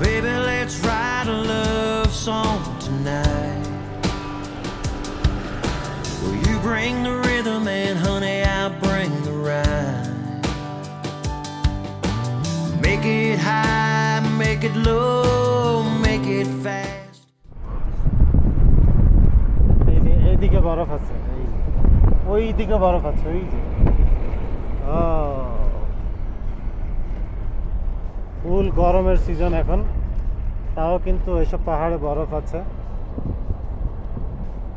Baby, let's write a love song tonight. Will you bring the rhythm and honey, I'll bring the rhyme. Make it high, make it low, make it fast. এই যে এইদিকে বরফ আছে এই যে। ওই দিকে বরফ আছে ওই যে ও ফুল গরমের সিজন এখন। তাও কিন্তু এসব পাহাড়ে বরফ আছে।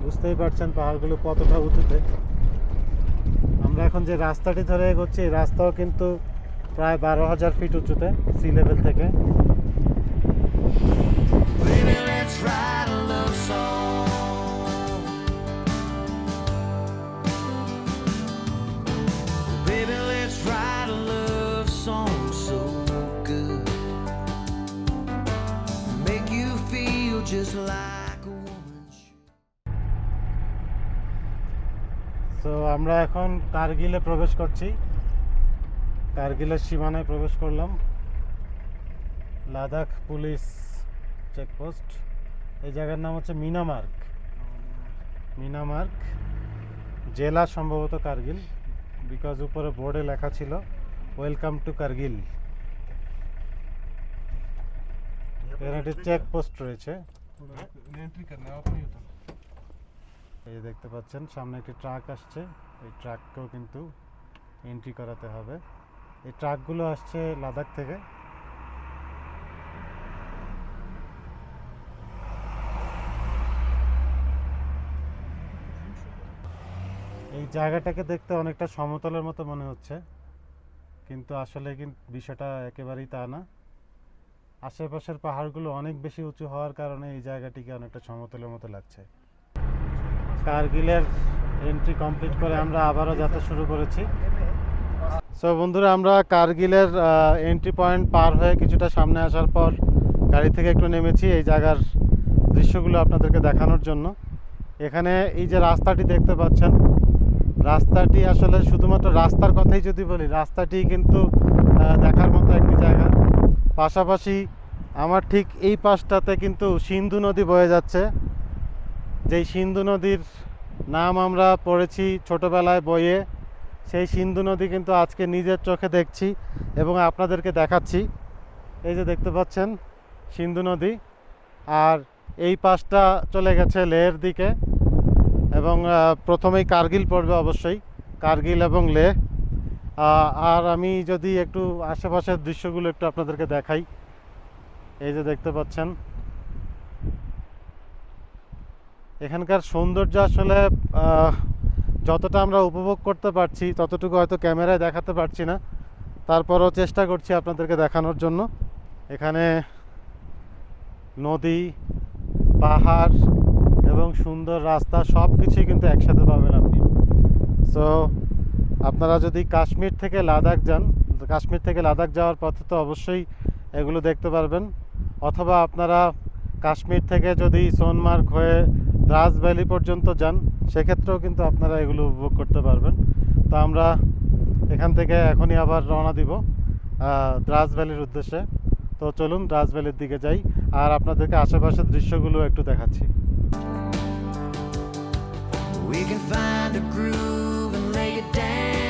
বুঝতেই পারছেন পাহাড়গুলো কতটা উঁচুতে। আমরা এখন যে রাস্তাটি ধরে এগোচ্ছি, এই রাস্তাও কিন্তু প্রায় বারো হাজার ফিট উঁচুতে সি লেভেল থেকে। Just like a woman. তো আমরা এখন কার্গিলে প্রবেশ করছি। কার্গিলের সীমানায় প্রবেশ করলাম। Ladakh police checkpost. এই জায়গার নাম হচ্ছে মিনামার্গ। মিনামার্গ জেলা সম্ভবত কার্গিল বিকজ উপরে বোর্ডে লেখা ছিল ওয়েলকাম টু কার্গিল। এখানে একটি চেকপোস্ট রয়েছে। एंट्री करना है अपनी होता এই যে দেখতে পাচ্ছেন সামনে একটি ট্রাক আসছে এই ট্রাককেও কিন্তু এন্ট্রি করাতে হবে এই ট্রাকগুলো আসছে লাদাখ থেকে এই জায়গাটাকে দেখতে অনেকটা সমতলের মতো মনে হচ্ছে কিন্তু আসলে কিন্তু বিষয়টা একেবারেই তা না আশেপাশের পাহাড়গুলো অনেক বেশি উঁচু হওয়ার কারণে এই জায়গাটিকে অনেকটা সমতলের মতো লাগছে। কার্গিলের এন্ট্রি কমপ্লিট করে আমরা আবারও যাত্রা শুরু করেছি। সো বন্ধুরা, আমরা কার্গিলের এন্ট্রি পয়েন্ট পার হয়ে কিছুটা সামনে আসার পর গাড়ি থেকে একটু নেমেছি এই জায়গার দৃশ্যগুলো আপনাদেরকে দেখানোর জন্য। এখানে এই যে রাস্তাটি দেখতে পাচ্ছেন, রাস্তাটি আসলে শুধুমাত্র রাস্তার কথাই যদি বলি, রাস্তাটি কিন্তু দেখার মতো একটি জায়গা। পাশাপাশি আমার ঠিক এই পাশটাতে কিন্তু সিন্ধু নদী বয়ে যাচ্ছে। যেই সিন্ধু নদীর নাম আমরা পড়েছি ছোটোবেলায় বইয়ে, সেই সিন্ধু নদী কিন্তু আজকে নিজের চোখে দেখছি এবং আপনাদেরকে দেখাচ্ছি। এই যে দেখতে পাচ্ছেন সিন্ধু নদী, আর এই পাশটা চলে গেছে লেহের দিকে এবং প্রথমেই কার্গিল পড়বে অবশ্যই, কার্গিল এবং লেহ। আর আমি যদি একটু আশেপাশের দৃশ্যগুলো একটু আপনাদেরকে দেখাই, এই যে দেখতে পাচ্ছেন। এখানকার সৌন্দর্য আসলে যতটা আমরা উপভোগ করতে পারছি, ততটুকু হয়তো ক্যামেরায় দেখাতে পারছি না। তারপরও চেষ্টা করছি আপনাদেরকে দেখানোর জন্য। এখানে নদী, পাহাড় এবং সুন্দর রাস্তা সব কিছুই কিন্তু একসাথে পাবেন আপনি। সো আপনারা যদি কাশ্মীর থেকে লাদাখ যান, কাশ্মীর থেকে লাদাখ যাওয়ার পথে তো অবশ্যই এগুলো দেখতে পারবেন। অথবা আপনারা কাশ্মীর থেকে যদি সোনমার্গ হয়ে দ্রাস ভ্যালি পর্যন্ত যান, সেক্ষেত্রেও কিন্তু আপনারা এগুলো উপভোগ করতে পারবেন। তো আমরা এখান থেকে এখনই আবার রওনা দিব দ্রাস ভ্যালির উদ্দেশ্যে। তো চলুন দ্রাস ভ্যালির দিকে যাই, আর আপনাদেরকে আশেপাশের দৃশ্যগুলো একটু দেখাচ্ছি। We can find a groove lay it down.